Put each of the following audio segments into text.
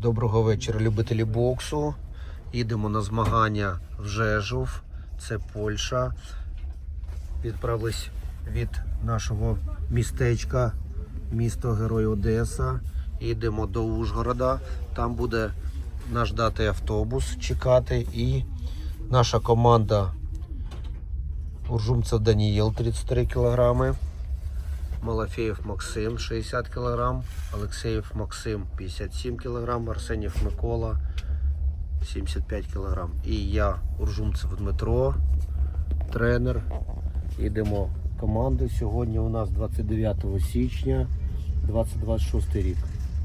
Доброго вечора, любителі боксу. Їдемо на змагання в Жежув, це Польща. Відправились від нашого містечка, місто Герой Одеса. Їдемо до Ужгорода. Там буде наш дати автобус чекати. І наша команда Уржумцев Даніїл 33 кілограми. Малафеєв Максим 60 кг, Олексеєв Максим 57 кг, Арсенів Микола 75 кг. І я, Уржумцев Дмитро, тренер. Йдемо команди. Сьогодні у нас 29 січня 2026 рік.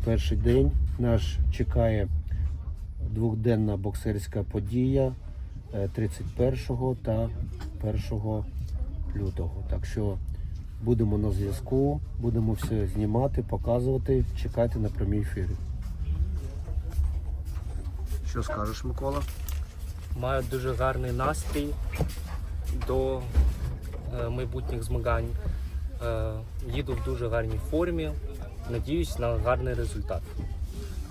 Перший день наш чекає двохденна боксерська подія е, 31 та 1 лютого. Так що Будемо на зв'язку, будемо все знімати, показувати, чекайте на прямі ефіри. Що скажеш, Микола? Маю дуже гарний настрій до е, майбутніх змагань. Е, їду в дуже гарній формі. Надіюсь на гарний результат.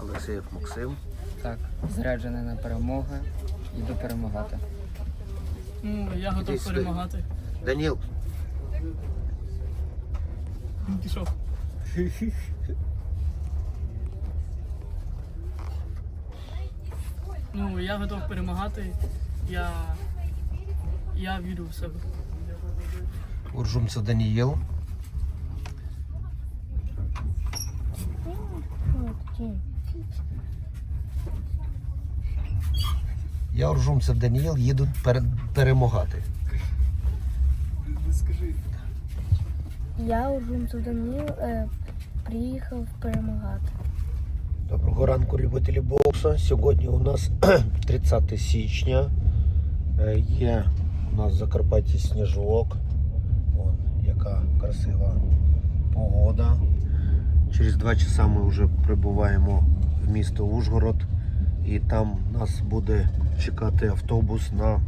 Олексієв Максим. Так, заряджений на перемогу. Іду перемагати. Ну, я Іди готов сюди. перемагати. Даніл, Він Пішов. Ну, я готов перемагати. Я. Я вірю в себе. Уржумцев Даніїл. Я Уржумцев Даніїл їду пере- перемагати. Я у Жумцу Данил е, приїхав перемагати. Доброго ранку, любителі боксу. Сьогодні у нас 30 січня. Е, Є у нас в Закарпатті сніжок. Вон, яка красива погода. Через два часа ми вже прибуваємо в місто Ужгород. І там нас буде чекати автобус на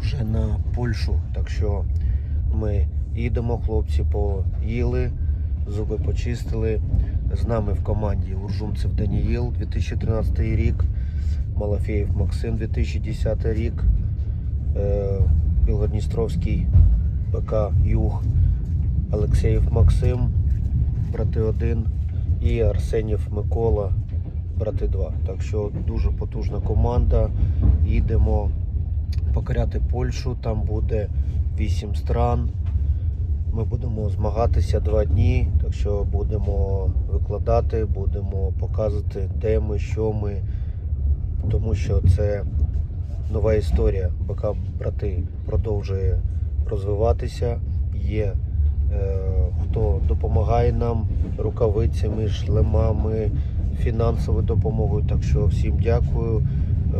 вже на Польщу. Так що ми їдемо, хлопці поїли, зуби почистили. З нами в команді Уржумцев Даніїл 2013 рік, Малафеєв Максим 2010 рік, е, Білгородністровський БК Юг, Олексєєв Максим, брати 1 і Арсенів Микола, брати 2. Так що дуже потужна команда. Їдемо покоряти Польщу, там буде 8 стран. Ми будемо змагатися два дні, так що будемо викладати, будемо показувати, де ми, що ми, тому що це нова історія. БК брати продовжує розвиватися. Є е, хто допомагає нам рукавицями, шлемами, фінансовою допомогою. Так що всім дякую. Е,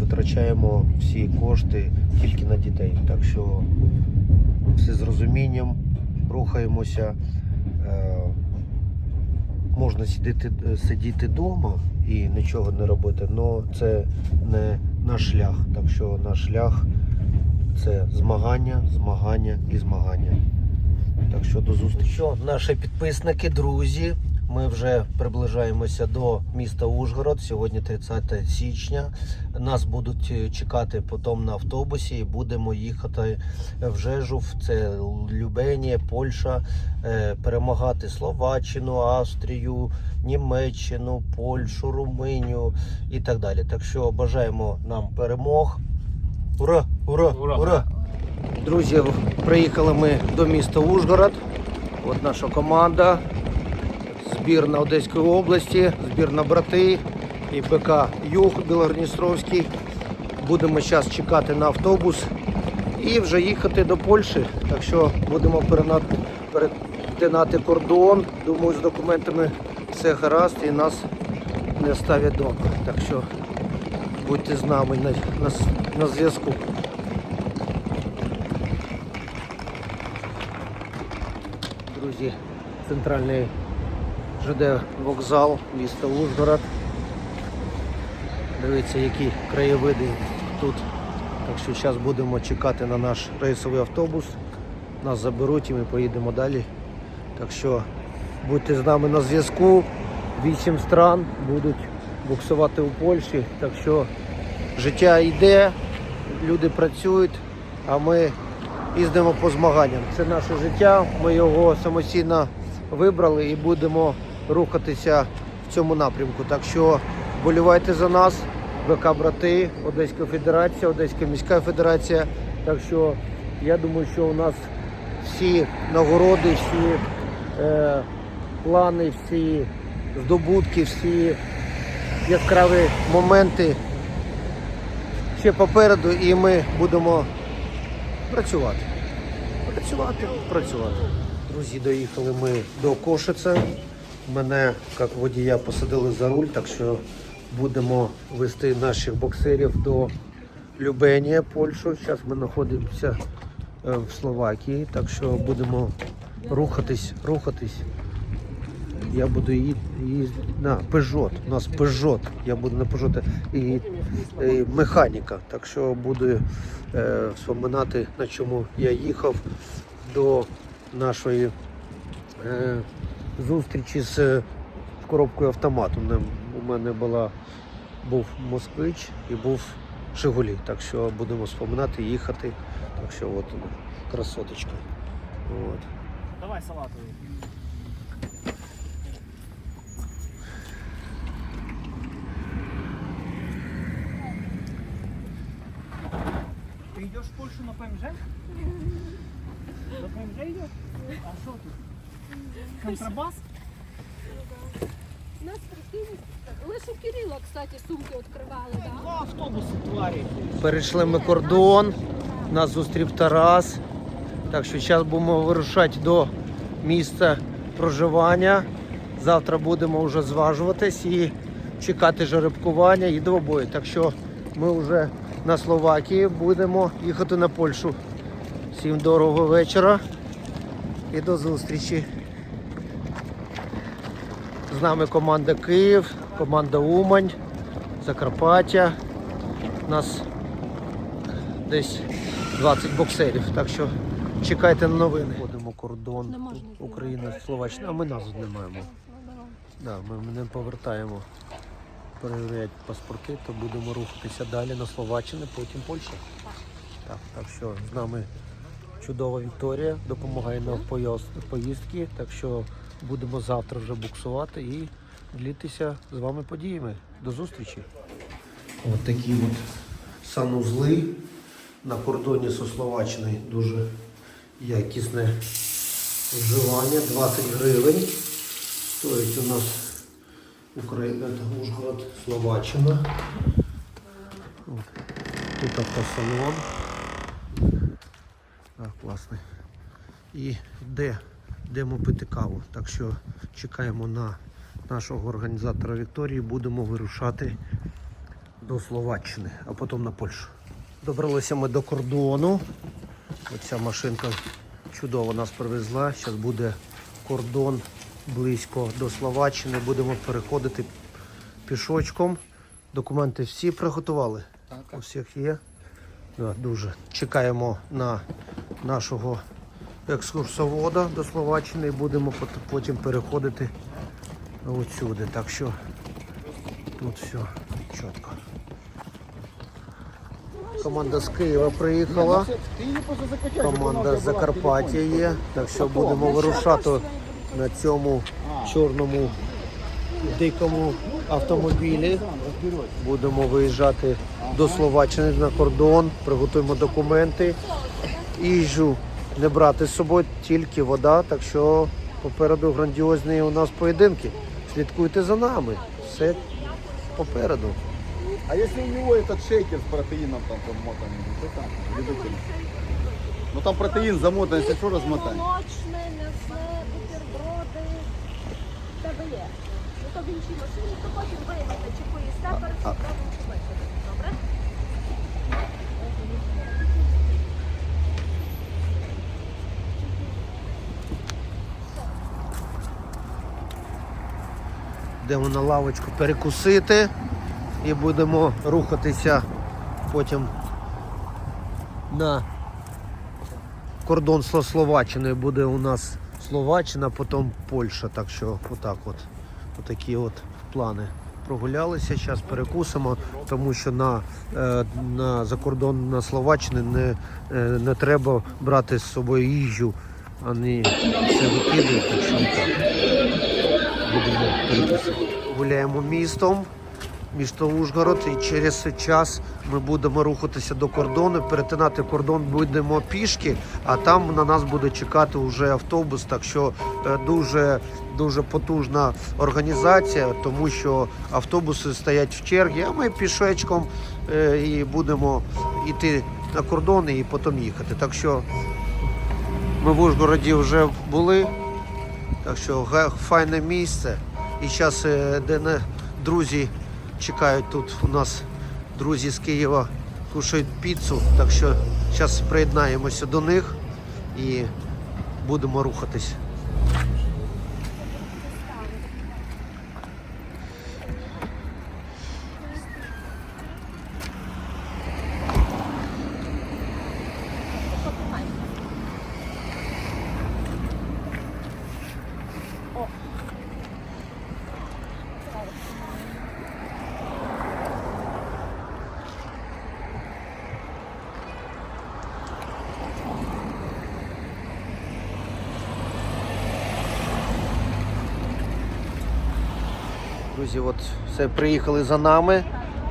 витрачаємо всі кошти тільки на дітей. Так що все з розумінням, рухаємося. Е, Можна сидіти, сидіти вдома і нічого не робити, але це не наш шлях. Так що наш шлях це змагання, змагання і змагання. Так що до зустрічі. Наші підписники, друзі, ми вже приближаємося до міста Ужгород. Сьогодні 30 січня. Нас будуть е, чекати потім на автобусі і будемо їхати в Жежув, це Любенія, Польща, е, перемагати Словаччину, Австрію, Німеччину, Польщу, Румунію і так далі. Так що бажаємо нам перемог. Ура! Ура! Ура! Ура! Друзі, приїхали ми до міста Ужгород. От наша команда. Збірна Одеської області, збірна брати і БК Юг Білогородністровський. Будемо зараз чекати на автобус і вже їхати до Польщі. Так що будемо перетинати кордон. Думаю, з документами все гаразд і нас не ставлять вдома. Так що будьте з нами на, на, на зв'язку. Друзі, центральний ЖД вокзал міста Ужгород. Дивіться, які краєвиди тут. Так що зараз будемо чекати на наш рейсовий автобус. Нас заберуть і ми поїдемо далі. Так що будьте з нами на зв'язку. вісім стран будуть буксувати у Польщі. Так що життя йде, люди працюють, а ми їздимо по змаганням. Це наше життя, ми його самостійно вибрали і будемо рухатися в цьому напрямку. Так що болівайте за нас, ВК Брати, Одеська Федерація, Одеська міська федерація. Так що я думаю, що у нас всі нагороди, всі е, плани, всі здобутки, всі яскраві моменти ще попереду, і ми будемо працювати. Працювати, працювати. Друзі, доїхали ми до Кошице. Мене, як водія, посадили за руль, так що будемо вести наших боксерів до Любенія, Польщу. Зараз ми знаходимося е, в Словакії, так що будемо рухатись, рухатись. Я буду їздити на Peugeot. У нас Peugeot. Я буду на Peugeot і, і механіка. Так що буду е, вспоминати, на чому я їхав до нашої е, зустрічі з е, коробкою автомату. У мене- була, був москвич і був Жигулі. Так що будемо вспоминати, їхати. Так що от вона, красоточка. От. Давай салатовий. Ти йдеш в Польщу на ПМЖ? На ПМЖ йдеш? А що тут? Контрабас? Нас лише Кирило, кстати, сумки відкривали, да? Два автобуси тварі. Перейшли ми кордон, нас зустрів Тарас. Так що зараз будемо вирушати до місця проживання. Завтра будемо вже зважуватись і чекати жеребкування і двобої. Так що ми вже на Словакії будемо їхати на Польщу. Всім доброго вечора і до зустрічі. З нами команда Київ, команда Умань, Закарпаття. У нас десь 20 боксерів. Так що чекайте на новини. Ходимо кордон Україна, Словаччина, а ми назад не маємо. Да, ми не повертаємо перевіряти паспорти, то будемо рухатися далі на Словаччину, потім Польща. Так, так що з нами чудова Вікторія, допомагає нам в поїзд- поїздки. Так що будемо завтра вже буксувати і ділитися з вами подіями. До зустрічі. Ось такі от санузли на кордоні зі Словаччиною. Дуже якісне вживання. 20 гривень. Стоїть у нас Україна, це Ужгород, Словаччина. Тут автосалон. Класний. І де, йдемо пити каву. Так що чекаємо на нашого організатора Вікторії. Будемо вирушати до Словаччини, а потім на Польщу. Добралися ми до кордону. Оця машинка чудово нас привезла. Зараз буде кордон близько до Словаччини. Будемо переходити пішочком. Документи всі приготували. Так, У всіх є. Да, дуже. Чекаємо на нашого екскурсовода до Словаччини і будемо потім переходити отсюди. Так що тут все чітко. Команда з Києва приїхала. Команда з Закарпаття є. Так що будемо вирушати на цьому чорному дикому автомобілі. Будемо виїжджати до Словаччини на кордон, приготуємо документи. Їжу не брати з собою, тільки вода. Так що попереду грандіозні у нас поєдинки. Слідкуйте за нами. Все попереду. А если у него этот шейкер с протеином там замотан, что там, любитель? Ну там протеин замотан, если что, размотай. Молочне, м'ясне, бутерброди. в Тебе є. Ну то в іншій машині, то потім виявите, чи поїсте перед а- відправом чи вечором. Добре? Йдемо на лавочку перекусити і будемо рухатися потім на кордон зі Словаччиною. Буде у нас Словаччина, потім Польща. Так що отак от Отакі от плани. Прогулялися, зараз перекусимо, тому що на, е, на закордон на Словаччини не, е, не треба брати з собою їжу, вони все викидають, Гуляємо містом, місто Ужгород, і через час ми будемо рухатися до кордону. Перетинати кордон будемо пішки, а там на нас буде чекати вже автобус. Так що е, дуже дуже потужна організація, тому що автобуси стоять в чергі, а ми пішечком е, і будемо йти на кордон і потім їхати. Так що ми в Ужгороді вже були. Так що файне місце. І зараз де не друзі чекають тут. У нас друзі з Києва кушають піцу. Так що зараз приєднаємося до них і будемо рухатись. Друзі, от все приїхали за нами.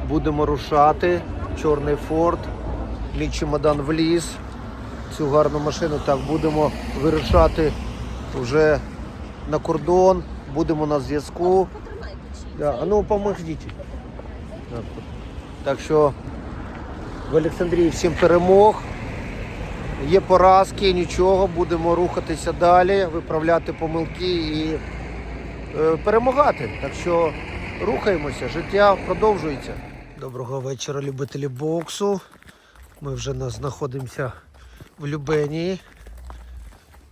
Будемо рушати. Чорний форт. Мій чемодан вліз. Цю гарну машину. Так, будемо вирушати вже на кордон. Будемо на зв'язку. Да. Ну поможіть. Так, що в Олександрії всім перемог. Є поразки, нічого, будемо рухатися далі, виправляти помилки і перемагати. Так що рухаємося, життя продовжується. Доброго вечора, любителі боксу. Ми вже знаходимося в Любенії.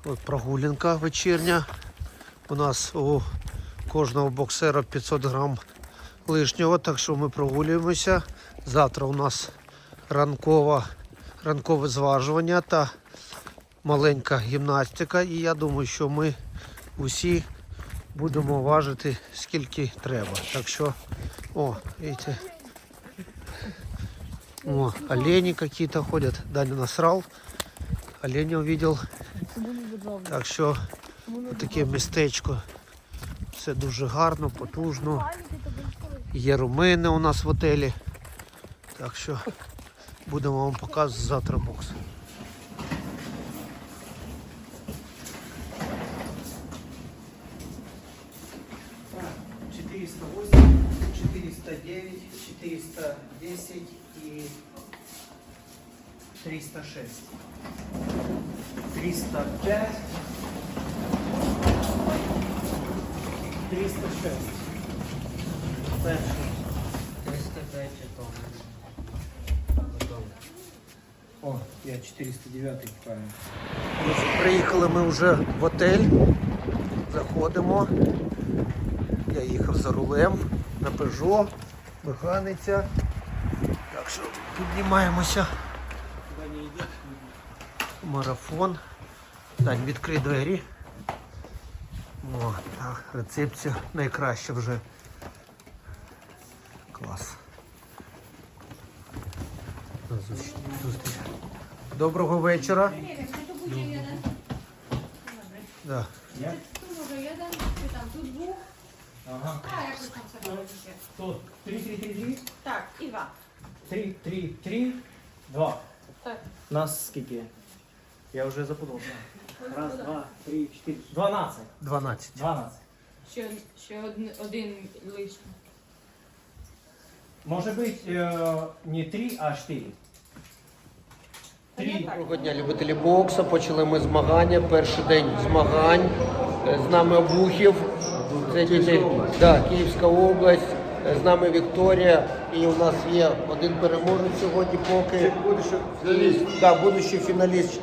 От прогулянка вечірня. У нас у кожного боксера 500 грам лишнього, так що ми прогулюємося. Завтра у нас ранкова, ранкове зважування та маленька гімнастика. І я думаю, що ми усі будемо важити скільки треба. Так що, о, видите, о, олени какие-то ходят. Даня насрал, оленя увидел. Так що таке містечко. Все дуже гарно, потужно. Є румини у нас в отелі. Так що будемо вам показувати завтра бокс. 306. Перший. 305 Готово. О, я 409 правильно. Приїхали ми вже в отель. Заходимо. Я їхав за рулем на Peugeot, механиця. Так що піднімаємося. Марафон. Дань, відкрий двері. О, так, рецепція найкраща вже. Клас. Зустріч-. Доброго вечора. Да. Ага. Тут 3, 3, 3, 3. Так, Іва. 3, 3, 3, 2. Так. Нас скільки? Я вже запутався. Раз, два, три, чотири. 12. 12. 12. Ще, ще один, один лишній. Може бути е, не 3, а 4. 3. Доброго дня, любителі боксу. Почали ми змагання. Перший день змагань. Е, З нами Обухів. Це діти, да, Київська область. З нами Вікторія. І у нас є один переможець сьогодні поки. Фіналіст. Да, будущий фіналіст,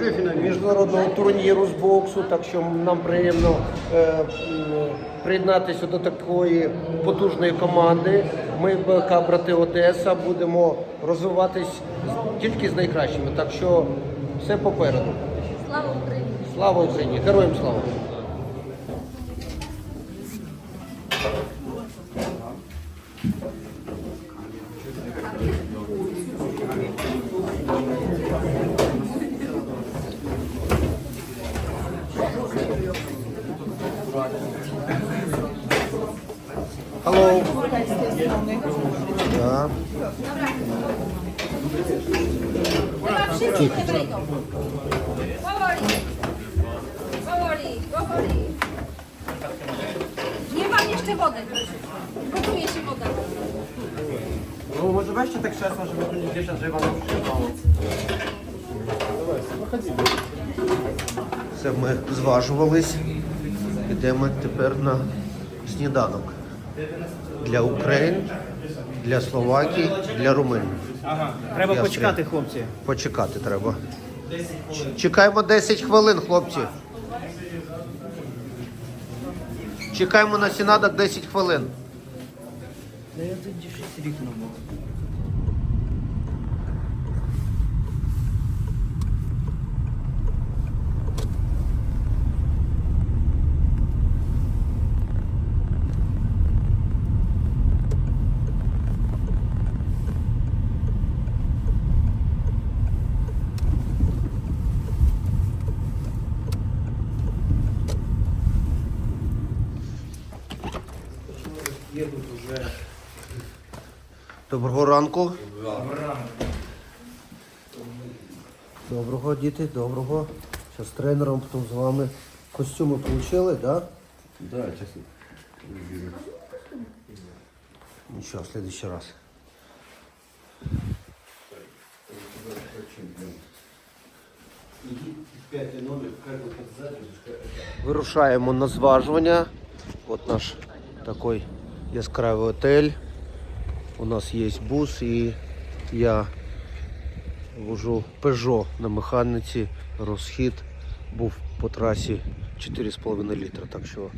е, міжнародного турніру з боксу. Так що нам приємно е, приєднатися до такої потужної команди. Ми БК Брати Одеса будемо розвиватись тільки з найкращими. Так що все попереду. Слава Україні! Слава Україні! Героям слава! Halo. Ja. Powoli. Powoli, powoli. Nie mam jeszcze wody. Gotuje się woda. Ну, może weźcie tak krzesło, żeby tu nie wieszać, żeby wam nie przyjechało. Це ми зважувались. Йдемо тепер на сніданок. Для України, для Словакії, для Румунії. Ага. Треба Я почекати, хлопці. Почекати треба. Ч- Чекаємо 10 хвилин, хлопці. Чекаємо на сінадок 10 хвилин. Та я тоді щось рік був. Доброго ранку. Доброго, діти, доброго. Зараз з тренером, потім з вами. Костюми отримали, так? Да? Да. Нічого, в следующий раз. Вирушаємо на зважування. От наш такий яскравий отель. У нас є бус і я вожу Peugeot на механіці. Розхід був по трасі 4,5 літра. Так що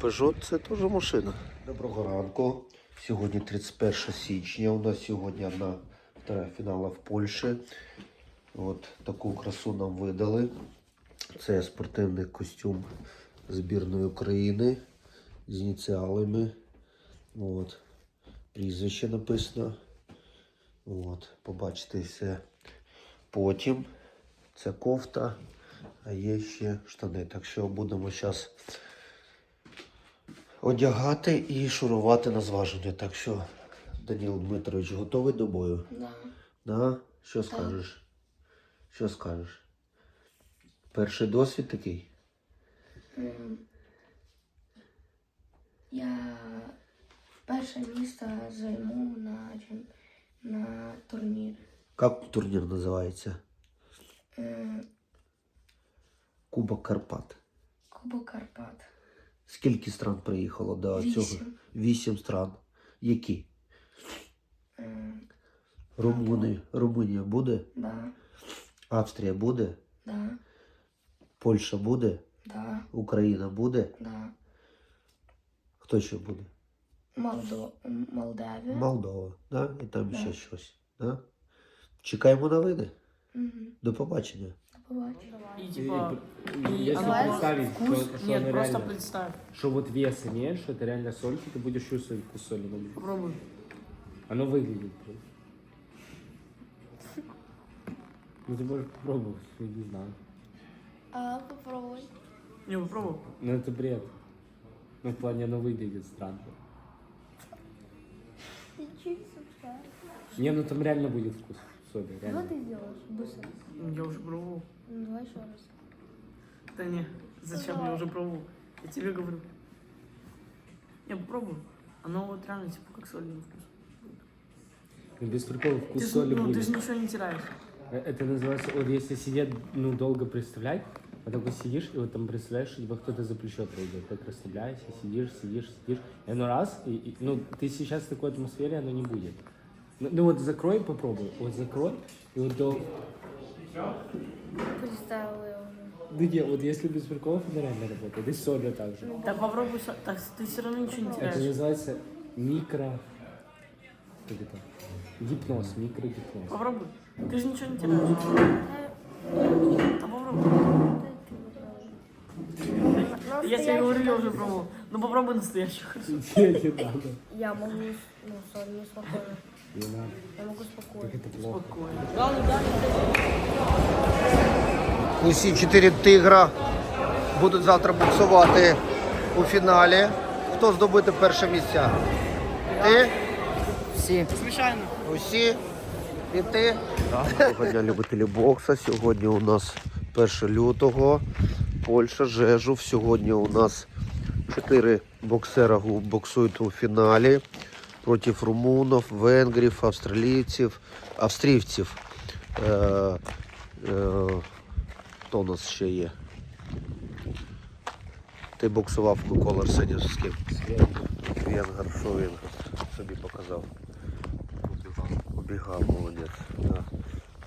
Peugeot це теж машина. Доброго ранку. Сьогодні 31 січня. У нас сьогодні одна вторая фінала в Польщі. От таку красу нам видали. Це спортивний костюм збірної України з ініціалами. От. Прізвище написано. От. Побачите все потім. Це кофта, а є ще штани. Так що будемо зараз одягати і шурувати на зваження. Так що, Даніл Дмитрович, готовий до бою? Да. Да? Що скажеш? Що скажеш? Перший досвід такий? Ем, Я перше місце займу на, на турнірі. Як турнір називається? Е, Кубок Карпат. Кубок Карпат. Скільки стран приїхало до Вісім. цього? Вісім стран. Які? Е, Румуни, Румунія буде? Да, Австрія буде? да, Польща буде? да, Україна буде? да. Хто ще буде? Молдо... Молдавія. Молдова, да? І там Да. ще щось. Да? Чекаємо новини. Мгм. До побачення. До побачення. И типа... и Если оно- представить, вкус... что- что Нет, оно просто реально- представь. Что вот вес имеешь, что это реально сольки, ты будешь чувствовать вкус соли на блюде. Попробуй. Оно выглядит. блин. Ну ты можешь попробовать, я не знаю. А, попробуй. Не, попробуй. Ну это бред. Ну в плане оно выглядит странно. Ты. Не, ну там реально будет вкус соли, Что реально. ты делаешь? Быстро. Я уже пробовал. Ну, давай еще раз. Да не, зачем? Я уже пробовал. Я тебе говорю. Не, попробуй. Оно вот реально типа как соль на вкус. Ну без прикола вкус Ты, соли ну, ты будет. же ничего не теряешь. Э, Это называется, вот если сидеть, ну, долго представлять, вот такой сидишь, и вот там представляешь, что тебя кто-то за плечо пройдет, так расслабляешься, сидишь, сидишь, сидишь, и оно раз, и, и, ну, ты сейчас в такой атмосфере, оно не будет. Ну, ну вот закрой, попробуй, вот закрой, и вот до... Представила я уже. Ну нет, вот если без приколов, это реально работает, и с солью также. Так попробуй, так ты все равно ничего не Это теряешь. называется микро... Как это? Гипноз, микрогипноз. Попробуй. Ты же ничего не теряешь. Да попробуй. Я тебе говорю, я уже пробовал. Ну попробуй настоящий хорошо. Я могу, ну, не спокойно. Я могу спокойно. Спокойно. Главное, да, Усі чотири тигра будуть завтра боксувати у фіналі. Хто здобуде перше місця? Ти? Всі. Звичайно. Усі? І ти? Доброго дня, любителі бокса. Сьогодні у нас 1 лютого. Польща, Жежув. Сьогодні у нас чотири боксера боксують у фіналі проти румунів, венгрів, австралійців, австрійців. Е, е, хто у нас ще є? Ти боксував Микола Арсенів з? Венгер, що Венгер собі показав. Убігав, молодець. Да.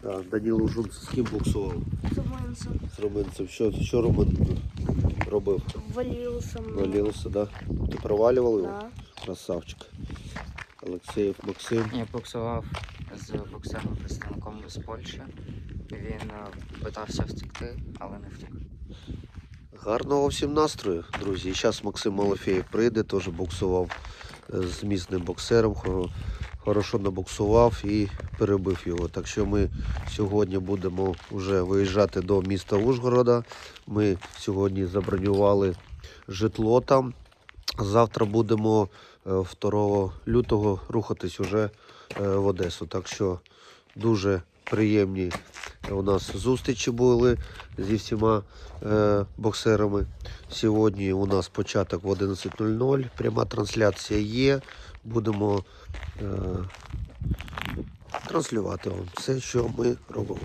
Да. Даніло Жунц з ким боксував? Сумаемся. З руминцем. Що, що Румин робив? Мной. Валівся, да? Ти провалював його? Да. Красавчик. Олексєєв Максим. Я боксував з боксером представником з Польщі. Він е, питався втекти, але не втік. Гарного всім настрою, друзі. І зараз Максим Малофєєв прийде, теж боксував е, з міцним боксером. Хоро- Хорошо набоксував і перебив його. Так що ми сьогодні будемо вже виїжджати до міста Ужгорода. Ми сьогодні забронювали житло там. Завтра будемо е, 2 лютого рухатись уже е, в Одесу. Так що дуже приємні у нас зустрічі були зі всіма е, боксерами. Сьогодні у нас початок в 11.00. Пряма трансляція є. Будемо е, транслювати вам все, що ми робимо.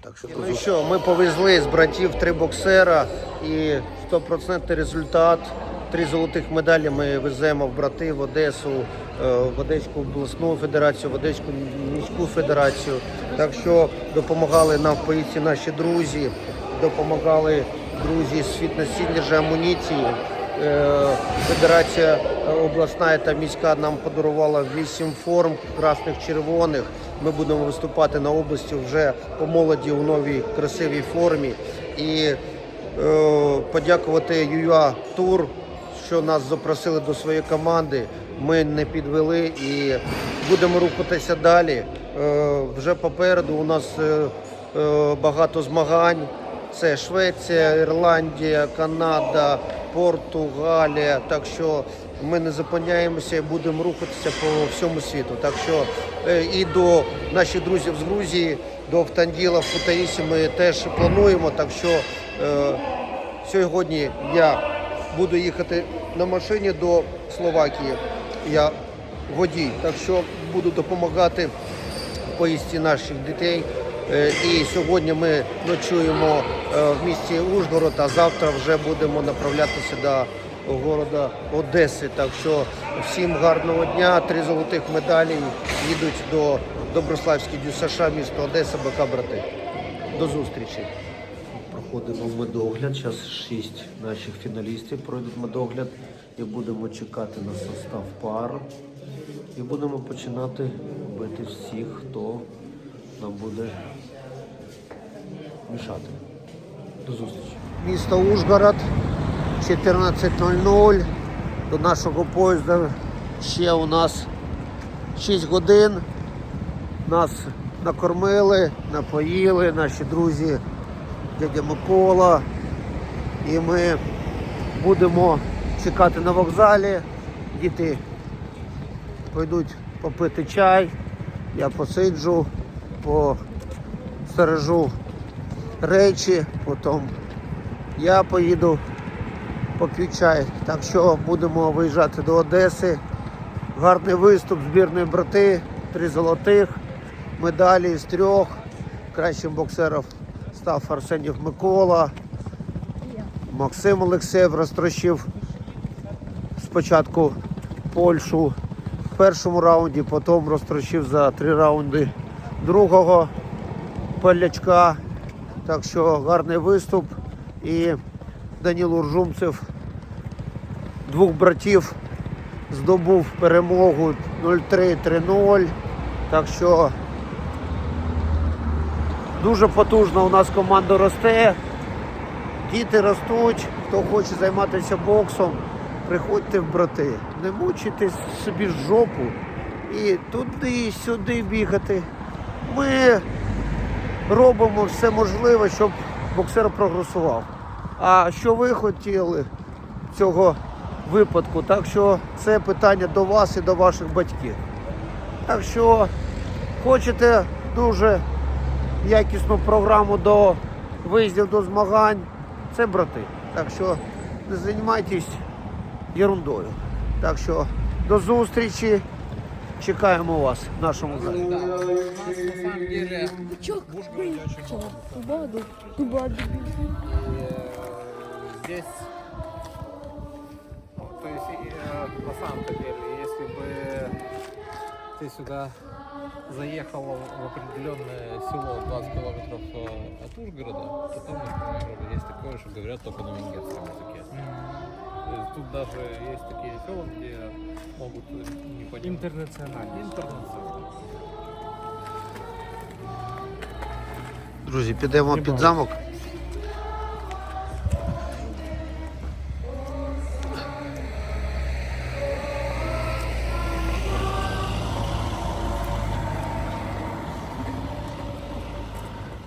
Так що, ну що, ми повезли з братів три боксера і 100% результат. Три золотих медалі ми веземо в брати в Одесу, е, в Одеську обласну федерацію, в Одеську міську федерацію. Так що допомагали нам в поїздці наші друзі, допомагали друзі з фітнес-сіллежі амуніції. Е, Федерація е, обласна та міська нам подарувала 8 форм красних червоних. Ми будемо виступати на області вже по молоді у новій красивій формі. І е, подякувати ЮА Тур, що нас запросили до своєї команди. Ми не підвели і будемо рухатися далі. Вже попереду у нас багато змагань. Це Швеція, Ірландія, Канада, Португалія. Так що ми не зупиняємося і будемо рухатися по всьому світу. Так що е, і до наших друзів з Грузії, до Автанділа, в Кутаїсі ми теж плануємо. Так що е, сьогодні я буду їхати на машині до Словакії. Я водій, так що буду допомагати поїздці наших дітей. Е, І сьогодні ми ночуємо в місті Ужгород, а завтра вже будемо направлятися до города Одеси. Так що всім гарного дня, три золотих медалі їдуть до Доброславської ДЮСШ, місто Одеса, БК Брати. До зустрічі. Проходимо медогляд. Зараз шість наших фіналістів пройдуть медогляд і будемо чекати на состав пар. І будемо починати бити всіх, хто нам буде мішати. До зустрічі. Місто Ужгород, 14.00. До нашого поїзду ще у нас 6 годин. Нас накормили, напоїли, наші друзі, дядя Микола. І ми будемо чекати на вокзалі. Діти пойдуть попити чай, я посиджу, постережу речі, потім я поїду поп'ю чай. Так що будемо виїжджати до Одеси. Гарний виступ збірної брати, три золотих, медалі з трьох. Кращим боксером став Арсенів Микола. Максим Олексєєв розтрощив спочатку Польщу в першому раунді, потім розтрощив за три раунди другого полячка. Так що гарний виступ. І Даніл Уржумцев двох братів здобув перемогу 0-3-3-0. Так що дуже потужно у нас команда росте. Діти ростуть, хто хоче займатися боксом, приходьте в брати. Не мучайте собі жопу і туди-сюди бігати. Ми робимо все можливе, щоб боксер прогресував. А що ви хотіли цього випадку? Так що це питання до вас і до ваших батьків. Так що хочете дуже якісну програму до виїздів до змагань, це брати. Так що не займайтесь ерундою. Так що до зустрічі. Чекаємо вас в нашому залі. Здесь, то есть, э, на самом деле, если бы ты сюда заехал в определенное село 20 километров э, от Ужгорода, то там, например, есть такое, что говорят только на венгерском языке. То есть тут даже есть такие села, где могут не понимать. Інтернаціональний. Интернационально. Друзі, підемо під замок.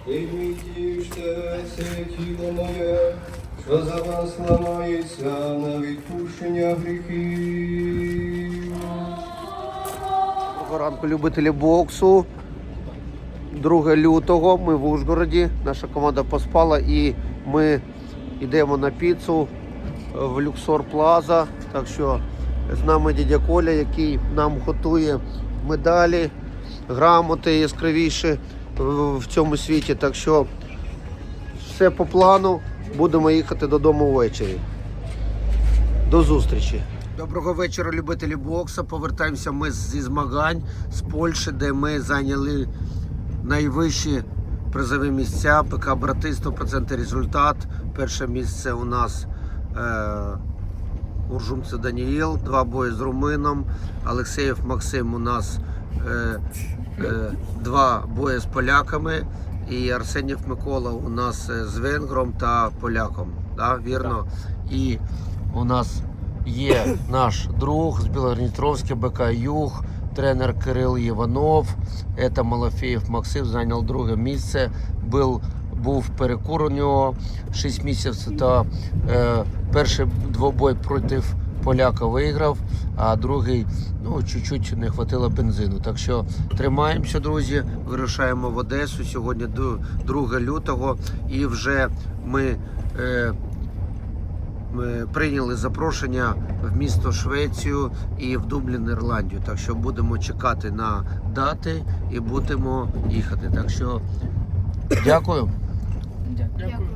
Відмітівште тіло моє, що за вас ламається на відпущення гріхів. Доброго ранку, любителі боксу. 2 лютого ми в Ужгороді. Наша команда поспала і ми йдемо на піцу в Люксор Плаза. Так що з нами дядя Коля, який нам готує медалі, грамоти яскравіші в цьому світі. Так що все по плану. Будемо їхати додому ввечері. До зустрічі. Доброго вечора, любителі боксу. Повертаємося ми зі змагань з Польщі, де ми зайняли найвищі призові місця. ПК Брати 100% результат. Перше місце у нас е, Уржумце Даніїл, два бої з румином. Олексеєв Максим у нас е, е, два бої з поляками. І Арсенів Микола у нас е, з венгром та поляком. Да, вірно? І у нас є наш друг з Білогністровська БК Юг, тренер Кирил Іванов. Це Малафеєв Максим зайняв друге місце. Був, був перекур у нього 6 місяців. Та е, перший двобой проти поляка виграв, а другий ну, чуть-чуть не хватило бензину. Так що тримаємося, друзі, вирушаємо в Одесу. Сьогодні 2 лютого і вже ми. Е, прийняли запрошення в місто Швецію і в Дублін, Ірландію. Так що будемо чекати на дати і будемо їхати. Так що дякую. Дякую.